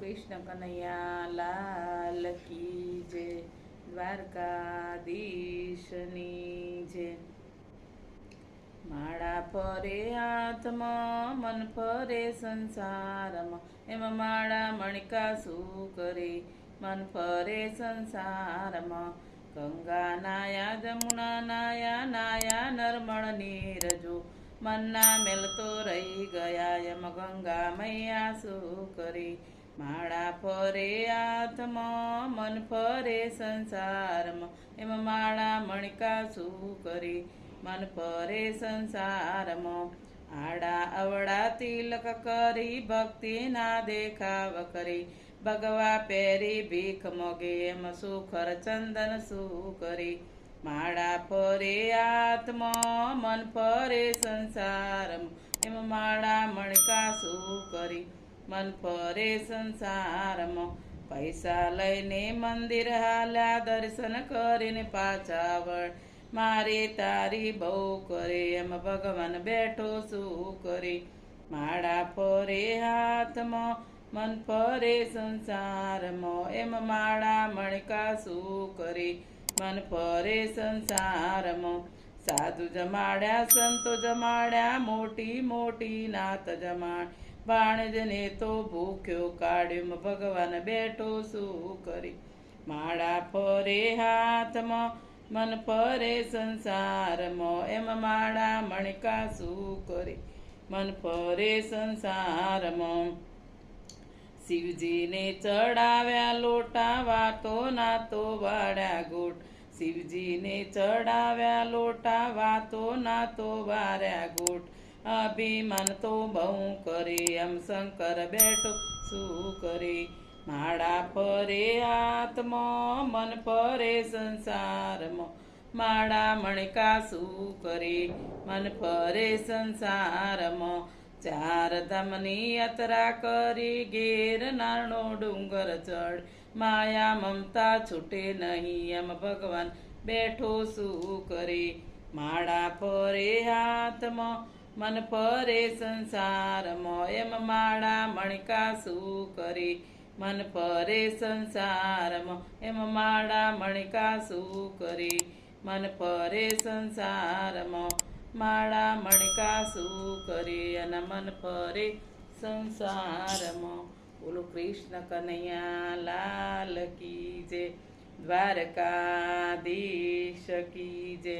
કૃષ્ણ કનૈયા લાલ કી જે, દ્વારકાધીશની જે. માળા ફરે આત્મા, મન ફરે સંસારમાં. એમાં માળા મણિકા શું કરે? મન ફરે સંસારમાં. ગંગા નાયા, જમુના નાયા નાયા નર્મણ નીરજો. મનના મેલતો રહી ગયા, એમ ગંગા મૈયા શું કરી? માળા ફરે હાથમાં મન ફરે સંસારમાં. એમાં માળા મણકા શું કરી? મન ફરે સંસારમાં. આડા અવડા તિલક કરી ભક્તિ ના દેખાવ કરી. ભગવા પહેરી ભીખ મોગે, એમ સુખર ચંદન શું કરી? માળા ફરે આત્મા, મન ફરે સંસારમાં. એમ માળા મણકા શું કરી? મન ફરે સંસારમાં. પૈસા લઈને મંદિર હાલ્યા દર્શન કરીને પાછા વળ. મારે તારી બહુ કરે, એમ ભગવાન બેઠો શું કરી? માળા ફરે હાથમાં, મન ફરે સંસારમાં. એમ માળા મણકા શું કરી? મન ફરે સંસારમાં. સાધુ જમાડ્યા, સંતો જમાડ્યા, મોટી મોટી નાત જમાડ. બાણજને તો ભૂખ્યો કાઢ્યો ભગવાન બેઠો શું કરી? માળા ફરે હાથમાં, મન ફરે સંસારમાં. એમ માળા મણકા શું કરી? મન ફરે સંસારમાં. શિવજીને ચડાવ્યા લોટા વાતો નાતો વાળ્યા ગોટ. શિવજીને ચડાવ્યા લોટા, વાતો નાતો વાર્યા ગોટ. અભિમાન તો બહુ કરે, એમ શંકર બેઠો, શું કરે? માળા ફરે હાથમાં મન ફરે સંસારમાં. માળા મણકા, શું કરે? મન ફરે સંસારમાં. ચાર ધામની યાત્રા કરી, ઘેર નાનો ડુંગર ચડ માયા મમતા છૂટે નહીં એમ ભગવાન બેઠો શું કરે? માળા ફરે હાથમાં, મન ફરે સંસારમાં. એમ માળા મણકા શું કરે? મન ફરે સંસારમાં. એમ માળા મણકા શું કરે? મન ફરે સંસારમાં. માળા મણકા શું કરે અને મન ફરે સંસારમાં. બોલો કૃષ્ણ કનૈયા, લાલ કી જે દ્વારકા દેશ કી જય.